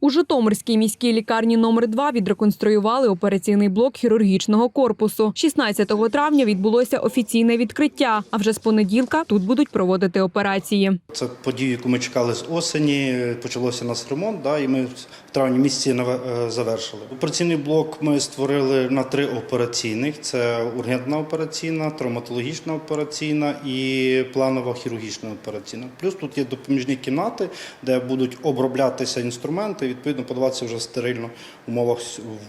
У Житомирській міській лікарні номер 2 відреконструювали операційний блок хірургічного корпусу. 16 травня відбулося офіційне відкриття. А вже з понеділка тут будуть проводити операції. Це подію, яку ми чекали з осені. Почалося у нас ремонт, і ми в травні місяці наве- е, завершили. Операційний блок ми створили на три операційних: це ургентна операційна, травматологічна операційна і планова хірургічна операційна. Плюс тут є допоміжні кімнати, де будуть оброблятися інструменти, відповідно подаватися вже стерильно в умовах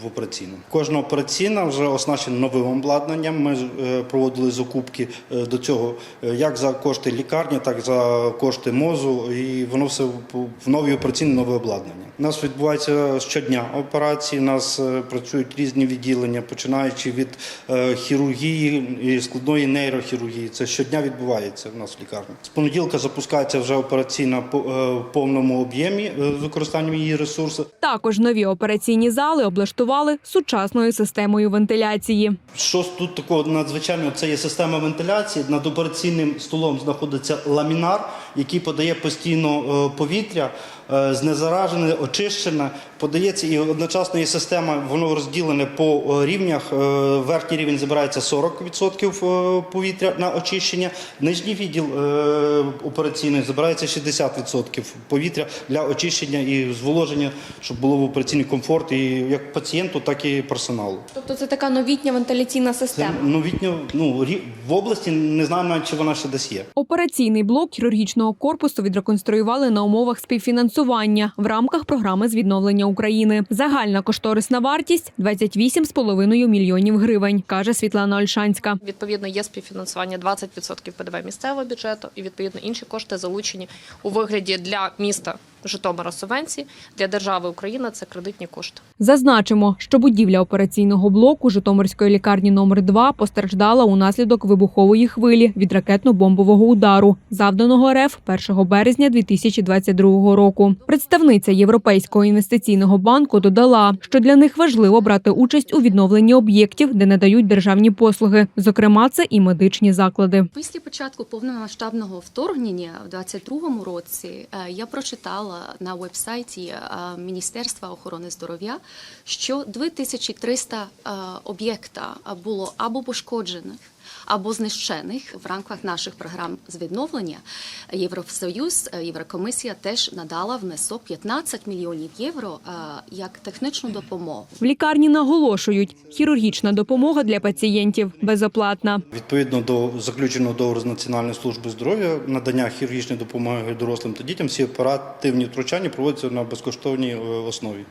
в операційну. Кожна операційна вже оснащена новим обладнанням. Ми е, проводили закупки е, до цього е, як за кошти лікарні, так і за кошти мозу, і воно все в новій операційні нове обладнання. У нас відбувається щодня операції. У нас працюють різні відділення, починаючи від хірургії і складної нейрохірургії. Це щодня відбувається в нас в лікарні. З понеділка запускається вже операційна в повному об'ємі з використанням її ресурсу. Також нові операційні зали облаштували сучасною системою вентиляції. Що тут такого надзвичайного? Це є система вентиляції. Над операційним столом знаходиться ламінар, який подає постійно е, повітря, знезаражене, очищене. Подається і одночасно є система, воно розділене по е, рівнях. Е, Верхній рівень забирається 40% е, повітря на очищення. Нижній відділ е, операційний забирається 60% повітря для очищення і зволоження, щоб було в операційний комфорт і як пацієнту, так і персоналу. Тобто це така новітня вентиляційна Це система. новітньо, ну, в області не знаю навіть, чи вона ще десь є. Операційний блок хірургічного корпусу відреконструювали на умовах співфінансування в рамках програми з відновлення України. Загальна кошторисна вартість 28,5 мільйонів гривень, каже Світлана Ольшанська. Відповідно, є співфінансування 20% ПДВ місцевого бюджету, і відповідно інші кошти залучені у вигляді для міста Житомира субвенції, для держави Україна це кредитні кошти. Зазначимо, що будівля операційного блоку Житомирської лікарні номер 2 постраждала унаслідок вибухової хвилі від ракетно-бомбового удару, завданого РФ 1 березня 2022 року. Представниця Європейського інвестиційного банку додала, що для них важливо брати участь у відновленні об'єктів, де надають державні послуги. Зокрема, це і медичні заклади. Після початку повномасштабного вторгнення в 22-му році е, я прочитала на вебсайті е, Міністерства охорони здоров'я, що 2300 е, об'єкта було або пошкоджених. Або знищених в рамках наших програм з відновлення Євросоюз, е, Єврокомісія теж надала внесок 15 мільйонів євро е, як технічну допомогу. В лікарні наголошують, хірургічна допомога для пацієнтів безоплатна. Відповідно до заключеного договору з Національною службою здоров'я, надання хірургічної допомоги дорослим та дітям, всі оперативні втручання проводяться на безкоштовній е, основі.